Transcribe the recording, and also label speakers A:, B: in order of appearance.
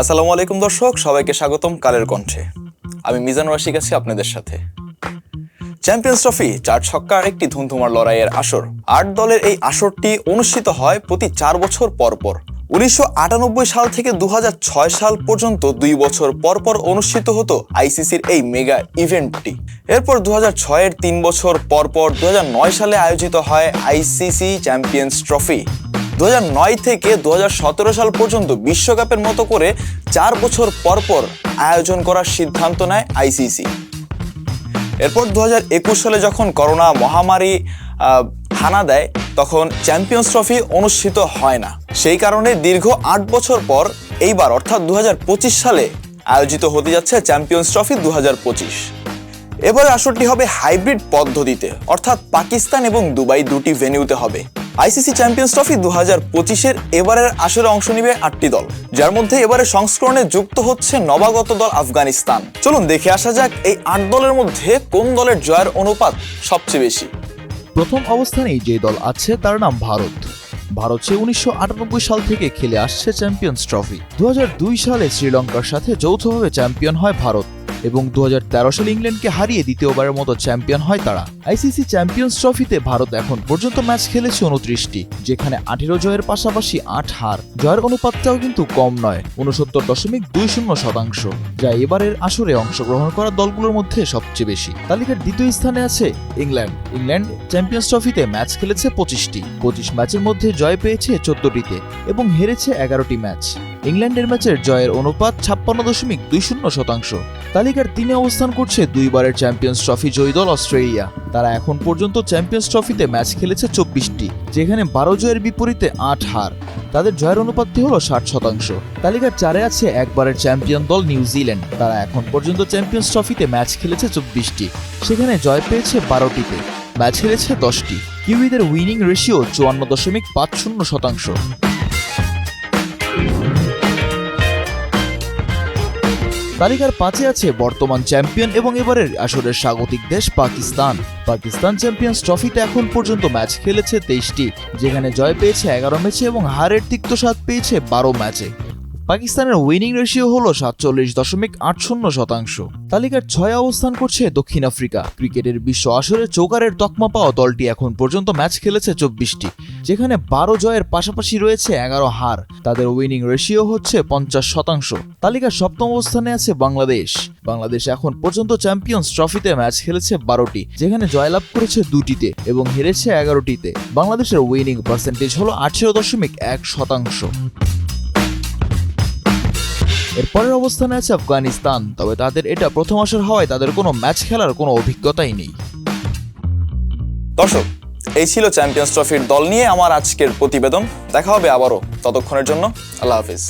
A: আসসালামু আলাইকুম দর্শক, সবাইকে স্বাগতম কালের কণ্ঠে। আমি মিজানুর রাশিক আছি আপনাদের সাথে। চ্যাম্পিয়ন্স ট্রফি, চার ছক্কার একটি ধুমধুমার লড়াইয়ের আসর। আট দলের এই আসরটি অনুষ্ঠিত হয় প্রতি চার বছর পর পর। উনিশশো আটানব্বই সাল থেকে দু হাজার ছয় সাল পর্যন্ত দুই বছর পর পর অনুষ্ঠিত হতো আইসিসির এই মেগা ইভেন্টটি। এরপর দু এর তিন বছর পর পর দু সালে আয়োজিত হয় আইসিসি চ্যাম্পিয়ন্স ট্রফি। দু হাজার নয় থেকে দু হাজার সতেরো সাল পর্যন্ত বিশ্বকাপের মতো করে চার বছর পর পর আয়োজন করার সিদ্ধান্ত নেয় আইসিসি এরপর দু হাজার একুশ সালে যখন করোনা মহামারী হানা দেয়, তখন চ্যাম্পিয়ন্স ট্রফি অনুষ্ঠিত হয় না। সেই কারণে দীর্ঘ আট বছর পর এইবার, অর্থাৎ দু হাজার পঁচিশ সালে আয়োজিত হতে যাচ্ছে চ্যাম্পিয়ন্স ট্রফি দু এবার আসরটি হবে হাইব্রিড পদ্ধতিতে, অর্থাৎ পাকিস্তান এবং দুবাই দুটি ভেনিউতে হবে। আইসিসি চ্যাম্পিয়ন্স ট্রফি দু হাজার পঁচিশের এবারের আসরে অংশ নিবে আটটি দল, যার মধ্যে এবারের সংস্করণে যুক্ত হচ্ছে নবাগত দল আফগানিস্তান। চলুন দেখে আসা যাক এই আট দলের মধ্যে কোন দলের জয়ের অনুপাত সবচেয়ে বেশি।
B: প্রথম অবস্থানেই যে দল আছে তার নাম ভারত। ভারত সে উনিশশো আটানব্বই সাল থেকে খেলে আসছে চ্যাম্পিয়ন্স ট্রফি। দুই হাজার দুই সালে শ্রীলঙ্কার সাথে যৌথভাবে চ্যাম্পিয়ন হয় ভারত। এবং দু হাজার তেরো সালে ইংল্যান্ডকে হারিয়ে দ্বিতীয়বারের মতো চ্যাম্পিয়ন হয় তারা। আইসিসি চ্যাম্পিয়ন্স ট্রফিতে ভারত এখন পর্যন্ত ম্যাচ খেলেছে উনত্রিশটি, যেখানে আঠেরো জয়ের পাশাপাশি আট হার। জয়ের অনুপাতটাও কিন্তু কম নয়, উনসত্তর দশমিক দুই শূন্য শতাংশ, যা এবারের আসরে অংশগ্রহণ করা দলগুলোর মধ্যে সবচেয়ে বেশি। তালিকার দ্বিতীয় স্থানে আছে ইংল্যান্ড। ইংল্যান্ড চ্যাম্পিয়ন্স ট্রফিতে ম্যাচ খেলেছে পঁচিশটি, পঁচিশ ম্যাচের মধ্যে জয় পেয়েছে চোদ্দটিতে এবং হেরেছে এগারোটি ম্যাচ। ইংল্যান্ডের ম্যাচের জয়ের অনুপাত ছাপ্পান্ন দশমিক দুই শূন্য শতাংশ। তালিকার তিনে অবস্থান করছে দুইবারের চ্যাম্পিয়ন্স ট্রফি জয়ী দল অস্ট্রেলিয়া। তারা এখন পর্যন্ত চ্যাম্পিয়ন্স ট্রফিতে ম্যাচ খেলেছে চব্বিশটি, যেখানে বারো জয়ের বিপরীতে আট হার। তাদের জয়ের অনুপাতটি হলো ষাট শতাংশ। তালিকার চারে আছে একবারের চ্যাম্পিয়ন দল নিউজিল্যান্ড তারা এখন পর্যন্ত চ্যাম্পিয়ন্স ট্রফিতে ম্যাচ খেলেছে চব্বিশটি, সেখানে জয় পেয়েছে বারোটিতে। ম্যাচ হেরেছে দশটি। কিউইদের উইনিং রেশিও চুয়ান্ন দশমিক পাঁচ শূন্য শতাংশ। তালিকার পাঁচে আছে বর্তমান চ্যাম্পিয়ন এবং এবারের আসরের স্বাগতিক দেশ পাকিস্তান। পাকিস্তান চ্যাম্পিয়ন্স ট্রফিতে এখন পর্যন্ত ম্যাচ খেলেছে তেইশটি, যেখানে জয় পেয়েছে এগারো ম্যাচে এবং হারের তিক্ত স্বাদ পেয়েছে বারো ম্যাচে। পাকিস্তানের উইনিং রেশিও হলো সাতচল্লিশ দশমিক আট শূন্য শতাংশ। তালিকার ছয় অবস্থান করছে দক্ষিণ আফ্রিকা। ক্রিকেটের বিশ্ব আসরে চৌকারের তকমা পাওয়া দলটি এখন পর্যন্ত ম্যাচ খেলেছে চব্বিশটি। যেখানে বারো জয়ের পাশাপাশি রয়েছে এগারো হার। তাদের উইনিং রেশিও হচ্ছে পঞ্চাশ শতাংশ। তালিকার সপ্তম অবস্থানে আছে বাংলাদেশ। বাংলাদেশ এখন পর্যন্ত চ্যাম্পিয়ন্স ট্রফিতে ম্যাচ খেলেছে বারোটি, যেখানে জয়লাভ করেছে দুটিতে এবং হেরেছে এগারোটিতে। বাংলাদেশের উইনিং পার্সেন্টেজ হলো আঠেরো দশমিক এক শতাংশ। এরপরের অবস্থানে আছে আফগানিস্তান, তবে তাদের এটা প্রথম আসর হওয়ায় তাদের কোনো ম্যাচ খেলার কোনো অভিজ্ঞতাই নেই।
A: দর্শক এই ছিল চ্যাম্পিয়ন্স ট্রফির দল নিয়ে আমার আজকের প্রতিবেদন। দেখা হবে আবারও ততক্ষণের জন্য। আল্লাহ হাফিজ।